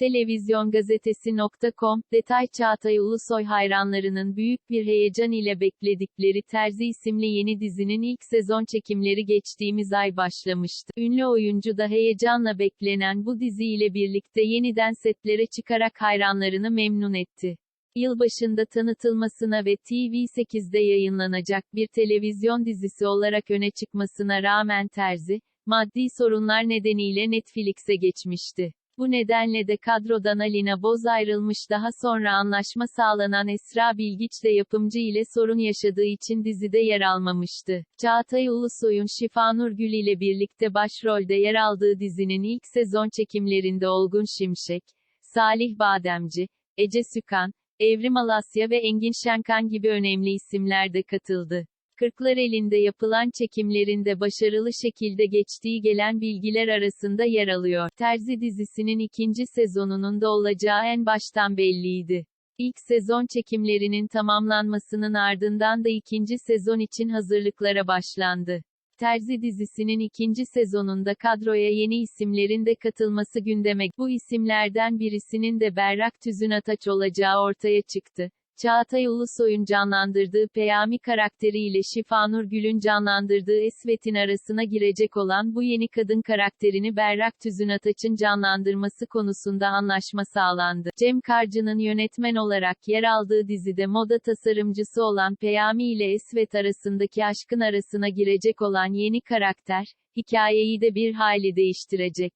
Televizyongazetesi.com, detay Çağatay Ulusoy hayranlarının büyük bir heyecan ile bekledikleri Terzi isimli yeni dizinin ilk sezon çekimleri geçtiğimiz ay başlamıştı. Ünlü oyuncu da heyecanla beklenen bu dizi ile birlikte yeniden setlere çıkarak hayranlarını memnun etti. Yılbaşında tanıtılmasına ve TV8'de yayınlanacak bir televizyon dizisi olarak öne çıkmasına rağmen Terzi, maddi sorunlar nedeniyle Netflix'e geçmişti. Bu nedenle de kadrodan Alina Boz ayrılmış daha sonra anlaşma sağlanan Esra Bilgiç de yapımcı ile sorun yaşadığı için dizide yer almamıştı. Çağatay Ulusoy'un Şifanur Gül ile birlikte başrolde yer aldığı dizinin ilk sezon çekimlerinde Olgun Şimşek, Salih Bademci, Ece Sükan, Evrim Alasya ve Engin Şenkan gibi önemli isimler de katıldı. Kırklareli'nde yapılan çekimlerinde başarılı şekilde geçtiği gelen bilgiler arasında yer alıyor. Terzi dizisinin ikinci sezonunun da olacağı en baştan belliydi. İlk sezon çekimlerinin tamamlanmasının ardından da ikinci sezon için hazırlıklara başlandı. Terzi dizisinin ikinci sezonunda kadroya yeni isimlerin de katılması gündeme. Bu isimlerden birisinin de Berrak Tüzün Ataç olacağı ortaya çıktı. Çağatay Ulusoy'un canlandırdığı Peyami karakteriyle Şifanur Gül'ün canlandırdığı Esvet'in arasına girecek olan bu yeni kadın karakterini Berrak Tüzün Ataç'ın canlandırması konusunda anlaşma sağlandı. Cem Karcı'nın yönetmen olarak yer aldığı dizide moda tasarımcısı olan Peyami ile Esvet arasındaki aşkın arasına girecek olan yeni karakter, hikayeyi de bir hayli değiştirecek.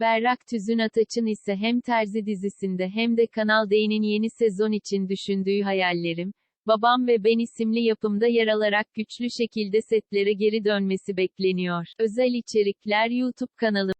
Berrak Tüzün Ataç'ın ise hem Terzi dizisinde hem de Kanal D'nin yeni sezon için düşündüğü hayallerim, Babam ve Ben isimli yapımda yer alarak güçlü şekilde setlere geri dönmesi bekleniyor. Özel içerikler YouTube kanalı